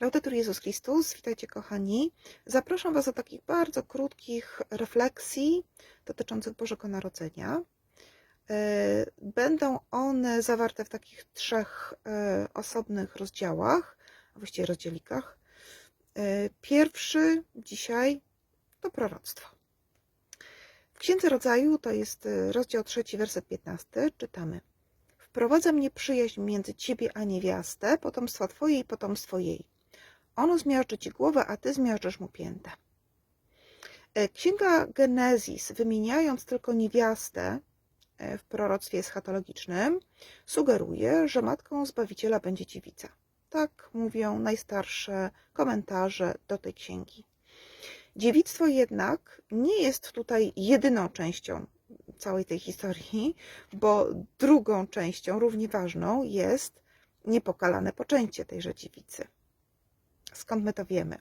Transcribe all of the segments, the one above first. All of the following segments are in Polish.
Laudetur Jezus Chrystus, witajcie kochani. Zapraszam Was do takich bardzo krótkich refleksji dotyczących Bożego Narodzenia. E, Będą one zawarte w takich trzech e, osobnych rozdziałach, a właściwie rozdzielikach. E, Pierwszy dzisiaj to proroctwo. W Księdze Rodzaju, to jest rozdział trzeci, werset 15, czytamy. Wprowadza mnie przyjaźń między ciebie a niewiastę, potomstwa twoje i potomstwo jej. Ono zmiażdży ci głowę, a ty zmiażdżysz mu piętę. E, Księga Genezis, wymieniając tylko niewiastę e, w proroctwie eschatologicznym, sugeruje, że matką Zbawiciela będzie dziewica. Tak mówią najstarsze komentarze do tej księgi. Dziewictwo jednak nie jest tutaj jedyną częścią całej tej historii, bo drugą częścią, równie ważną, jest niepokalane poczęcie tejże dziewicy. Skąd my to wiemy?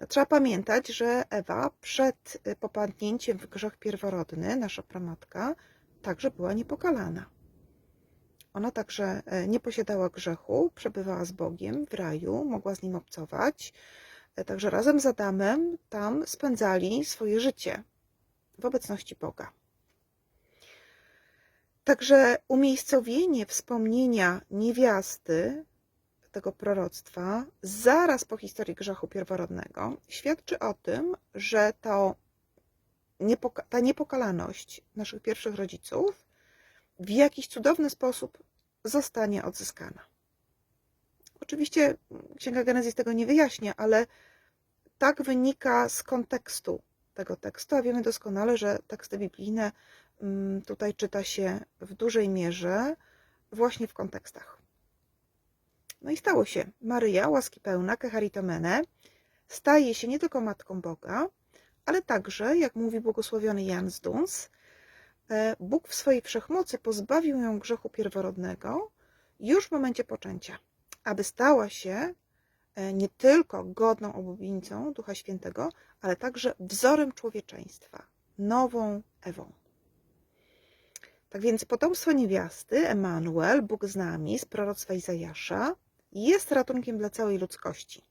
No, trzeba pamiętać, że Ewa przed y, popadnięciem w grzech pierworodny, nasza pramatka, także była niepokalana. Ona także e, nie posiadała grzechu, przebywała z Bogiem w raju, mogła z nim obcować. E, Także razem z Adamem tam spędzali swoje życie w obecności Boga. Także umiejscowienie wspomnienia niewiasty tego proroctwa zaraz po historii grzechu pierworodnego świadczy o tym, że to ta niepokalaność naszych pierwszych rodziców w jakiś cudowny sposób zostanie odzyskana. Oczywiście Księga Genezis tego nie wyjaśnia, ale tak wynika z kontekstu tego tekstu, a wiemy doskonale, że teksty biblijne mm, tutaj czyta się w dużej mierze właśnie w kontekstach. No i stało się. Maryja, łaski pełna, kecharitomene, staje się nie tylko Matką Boga, ale także, jak mówi błogosławiony Jan z Duns, e, Bóg w swojej wszechmocy pozbawił ją grzechu pierworodnego już w momencie poczęcia, aby stała się e, nie tylko godną obłubienicą Ducha Świętego, ale także wzorem człowieczeństwa, nową Ewą. Tak więc potomstwo niewiasty, Emanuel, Bóg z nami, z proroctwa Izajasza, jest ratunkiem dla całej ludzkości.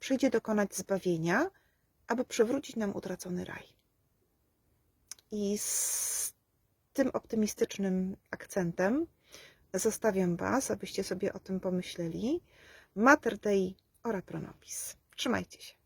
Przyjdzie dokonać zbawienia, aby przywrócić nam utracony raj. I z tym optymistycznym akcentem zostawiam Was, abyście sobie o tym pomyśleli. Mater Dei ora pro nobis. Trzymajcie się.